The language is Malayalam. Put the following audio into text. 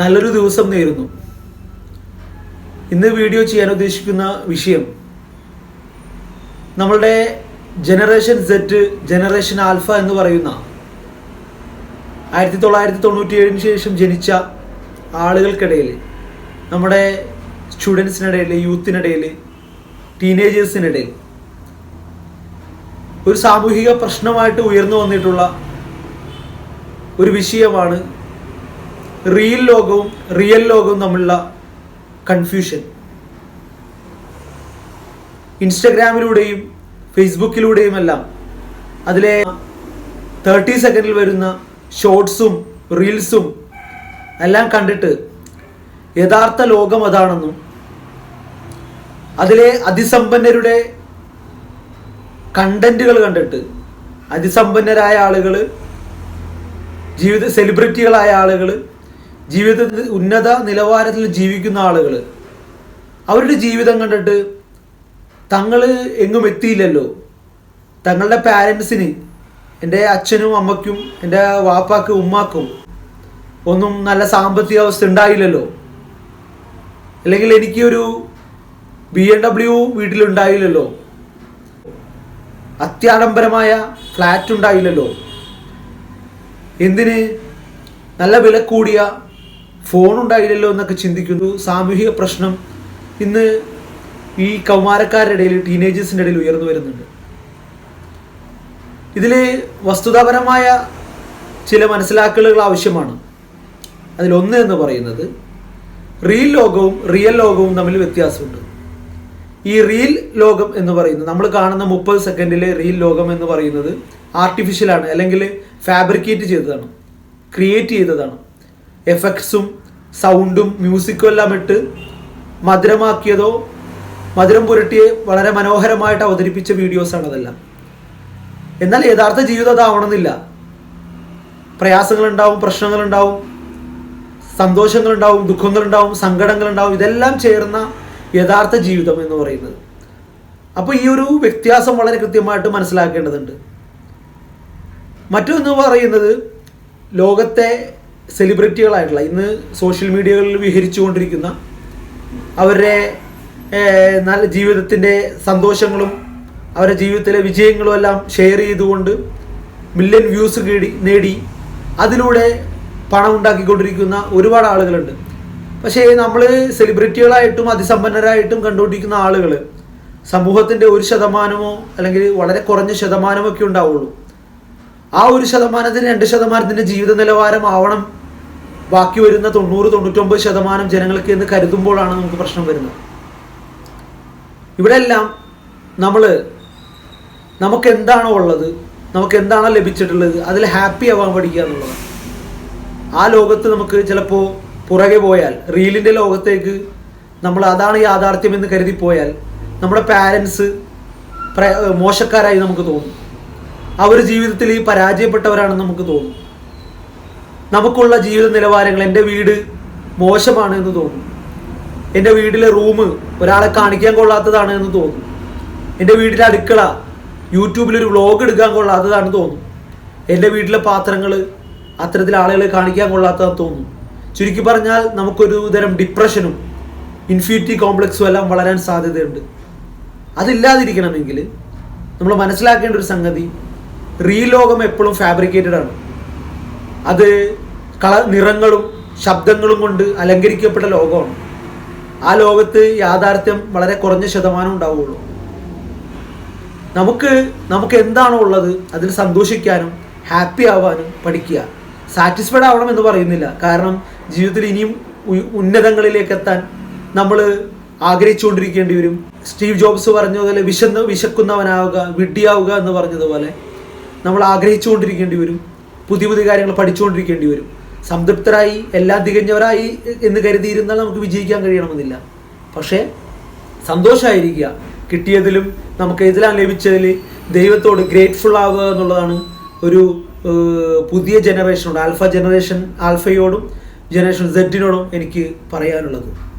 നല്ലൊരു ദിവസം നേരുന്നു. ഇന്ന് വീഡിയോ ചെയ്യാൻ ഉദ്ദേശിക്കുന്ന വിഷയം നമ്മളുടെ ജനറേഷൻ സെറ്റ് ജനറേഷൻ ആൽഫ എന്ന് പറയുന്ന ആയിരത്തി തൊള്ളായിരത്തി തൊണ്ണൂറ്റി ഏഴിന് ശേഷം ജനിച്ച ആളുകൾക്കിടയിൽ നമ്മുടെ സ്റ്റുഡൻസിനിടയിൽ യൂത്തിനിടയിൽ ടീനേജേഴ്സിനിടയിൽ ഒരു സാമൂഹിക പ്രശ്നമായിട്ട് ഉയർന്നു വന്നിട്ടുള്ള ഒരു വിഷയമാണ് റിയൽ ലോകവും റിയൽ ലോകവും തമ്മിലുള്ള കൺഫ്യൂഷൻ ഇൻസ്റ്റഗ്രാമിലൂടെയും ഫേസ്ബുക്കിലൂടെയും എല്ലാം അതിലെ തേർട്ടി സെക്കൻഡിൽ വരുന്ന ഷോർട്സും റീൽസും എല്ലാം കണ്ടിട്ട് യഥാർത്ഥ ലോകം അതാണെന്നും അതിലെ അതിസമ്പന്നരുടെ കണ്ടന്റുകൾ കണ്ടിട്ട് അതിസമ്പന്നരായ ആളുകൾ ജീവിത സെലിബ്രിറ്റികളായ ആളുകൾ ജീവിതത്തിൽ ഉന്നത നിലവാരത്തിൽ ജീവിക്കുന്ന ആളുകൾ അവരുടെ ജീവിതം കണ്ടിട്ട് തങ്ങൾ എങ്ങും എത്തിയില്ലല്ലോ. തങ്ങളുടെ പാരൻസിന് എന്റെ അച്ഛനും അമ്മയ്ക്കും എന്റെ വാപ്പാക്കും ഉമ്മാക്കും ഒന്നും നല്ല സാമ്പത്തിക അവസ്ഥ ഉണ്ടായില്ലല്ലോ. അല്ലെങ്കിൽ എനിക്കൊരു ബി എം ഡബ്ല്യു വീട്ടിലുണ്ടായില്ലല്ലോ. അത്യാഡംബരമായ ഫ്ലാറ്റ് ഉണ്ടായില്ലല്ലോ. എന്തിന്? നല്ല വില കൂടിയ ഫോൺ ഉണ്ടായില്ലല്ലോ എന്നൊക്കെ ചിന്തിക്കുന്നു. സാമൂഹിക പ്രശ്നം ഇന്ന് ഈ കൗമാരക്കാരുടെ ഇടയിൽ ടീനേജേഴ്സിന്റെ ഇടയിൽ ഉയർന്നു വരുന്നുണ്ട്. ഇതിൽ വസ്തുതാപരമായ ചില മനസ്സിലാക്കലുകൾ ആവശ്യമാണ്. അതിലൊന്ന് എന്ന് പറയുന്നത് റീൽ ലോകവും റിയൽ ലോകവും തമ്മിൽ വ്യത്യാസമുണ്ട്. ഈ റീൽ ലോകം എന്ന് പറയുന്നത് നമ്മൾ കാണുന്ന മുപ്പത് സെക്കൻഡിലെ റീൽ ലോകം എന്ന് പറയുന്നത് ആർട്ടിഫിഷ്യലാണ് അല്ലെങ്കിൽ ഫാബ്രിക്കേറ്റ് ചെയ്തതാണ് ക്രിയേറ്റ് ചെയ്തതാണ്. എഫക്ട്സും സൗണ്ടും മ്യൂസിക്കും എല്ലാം ഇട്ട് മധുരമാക്കിയതോ മധുരം പുരട്ടിയെ വളരെ മനോഹരമായിട്ട് അവതരിപ്പിച്ച വീഡിയോസാണ് അതെല്ലാം. എന്നാൽ യഥാർത്ഥ ജീവിതം അതാവണമെന്നില്ല. പ്രയാസങ്ങളുണ്ടാവും പ്രശ്നങ്ങളുണ്ടാവും സന്തോഷങ്ങളുണ്ടാവും ദുഃഖങ്ങളുണ്ടാവും സങ്കടങ്ങളുണ്ടാവും ഇതെല്ലാം ചേർന്ന യഥാർത്ഥ ജീവിതം എന്ന് പറയുന്നത്. അപ്പോൾ ഈ ഒരു വ്യത്യാസം വളരെ കൃത്യമായിട്ട് മനസ്സിലാക്കേണ്ടതുണ്ട്. മറ്റൊന്ന് പറയുന്നത് ലോകത്തെ സെലിബ്രിറ്റികളായിട്ടുള്ള ഇന്ന് സോഷ്യൽ മീഡിയകളിൽ വിഹരിച്ചുകൊണ്ടിരിക്കുന്ന അവരുടെ നല്ല ജീവിതത്തിന്റെ സന്തോഷങ്ങളും അവരുടെ ജീവിതത്തിലെ വിജയങ്ങളും എല്ലാം ഷെയർ ചെയ്തുകൊണ്ട് മില്യൺ വ്യൂസ് കേടി നേടി അതിലൂടെ പണം ഉണ്ടാക്കിക്കൊണ്ടിരിക്കുന്ന ഒരുപാട് ആളുകളുണ്ട്. പക്ഷേ നമ്മൾ സെലിബ്രിറ്റികളായിട്ടും അതിസമ്പന്നരായിട്ടും കണ്ടുകൊണ്ടിരിക്കുന്ന ആളുകൾ സമൂഹത്തിന്റെ ഒരു ശതമാനമോ അല്ലെങ്കിൽ വളരെ കുറഞ്ഞ ശതമാനമൊക്കെ ഉണ്ടാവുള്ളൂ. ആ ഒരു ശതമാനത്തിന് രണ്ട് ശതമാനത്തിന്റെ ജീവിത നിലവാരം ആവണം ബാക്കി വരുന്ന തൊണ്ണൂറ് തൊണ്ണൂറ്റൊമ്പത് ശതമാനം ജനങ്ങൾക്ക് എന്ന് കരുതുമ്പോഴാണ് നമുക്ക് പ്രശ്നം വരുന്നത്. ഇവിടെ എല്ലാം നമ്മൾ നമുക്ക് എന്താണോ ഉള്ളത് നമുക്ക് എന്താണോ ലഭിച്ചിട്ടുള്ളത് അതിൽ ഹാപ്പി ആവാൻ പഠിക്കുക എന്നുള്ളതാണ്. ആ ലോകത്ത് നമുക്ക് ചിലപ്പോൾ പുറകെ പോയാൽ റീലിന്റെ ലോകത്തേക്ക് നമ്മൾ അതാണ് യാഥാർത്ഥ്യം എന്ന് കരുതി പോയാൽ നമ്മുടെ പാരൻസ് മോശക്കാരായി നമുക്ക് തോന്നും. അവർ ജീവിതത്തിൽ ഈ പരാജയപ്പെട്ടവരാണെന്ന് നമുക്ക് തോന്നും. നമുക്കുള്ള ജീവിത നിലവാരങ്ങൾ എന്റെ വീട് മോശമാണ് എന്ന് തോന്നും. എന്റെ വീട്ടിലെ റൂം ഒരാളെ കാണിക്കാൻ കൊള്ളാത്തതാണ് എന്ന് തോന്നും. എന്റെ വീട്ടിലെ അടുക്കള യൂട്യൂബിൽ ഒരു വ്ളോഗ് എടുക്കാൻ കൊള്ളാത്തതാണ് തോന്നും. എന്റെ വീട്ടിലെ പാത്രങ്ങൾ അത്തരത്തിൽ ആളുകളെ കാണിക്കാൻ കൊള്ളാത്തതാണ് തോന്നും. ചുരുക്കി പറഞ്ഞാൽ നമുക്കൊരു തരം ഡിപ്രഷനും ഇൻഫ്യൂറ്റി കോംപ്ലക്സും എല്ലാം വളരാൻ സാധ്യതയുണ്ട്. അതില്ലാതിരിക്കണമെങ്കിൽ നമ്മൾ മനസ്സിലാക്കേണ്ട ഒരു സംഗതി റിയൽ ലോകം എപ്പോഴും ഫാബ്രിക്കേറ്റഡ് ആണ്. അത് കള നിറങ്ങളും ശബ്ദങ്ങളും കൊണ്ട് അലങ്കരിക്കപ്പെട്ട ലോകമാണ്. ആ ലോകത്ത് യാഥാർത്ഥ്യം വളരെ കുറഞ്ഞ ശതമാനം ഉണ്ടാവുകയുള്ളൂ നമുക്ക് നമുക്ക് എന്താണോ ഉള്ളത് അതിൽ സന്തോഷിക്കാനും ഹാപ്പി ആവാനും പഠിക്കുക. സാറ്റിസ്ഫൈഡ് ആവണം എന്ന് പറയുന്നില്ല. കാരണം ജീവിതത്തിൽ ഇനിയും ഉന്നതങ്ങളിലേക്ക് എത്താൻ നമ്മൾ ആഗ്രഹിച്ചുകൊണ്ടിരിക്കേണ്ടി വരും. സ്റ്റീവ് ജോബ്സ് പറഞ്ഞതുപോലെ വിശന്ന് വിശക്കുന്നവനാവുക വിഡ്ഡിയാവുക എന്ന് പറഞ്ഞതുപോലെ നമ്മൾ ആഗ്രഹിച്ചുകൊണ്ടിരിക്കേണ്ടി വരും. പുതിയ പുതിയ കാര്യങ്ങൾ പഠിച്ചുകൊണ്ടിരിക്കേണ്ടി വരും. സംതൃപ്തരായി എല്ലാം തികഞ്ഞവരായി എന്ന് കരുതിയിരുന്നാൽ നമുക്ക് വിജയിക്കാൻ കഴിയണമെന്നില്ല. പക്ഷേ സന്തോഷമായിരിക്കുക. കിട്ടിയതിലും നമുക്ക് ഇതിലാണ് ലഭിച്ചതിൽ ദൈവത്തോട് ഗ്രേറ്റ്ഫുൾ ആവുക എന്നുള്ളതാണ് ഒരു പുതിയ ജനറേഷനോട് ആൽഫ ജനറേഷൻ ആൽഫയോടും ജനറേഷൻ സെഡിനോടും എനിക്ക് പറയാനുള്ളത്.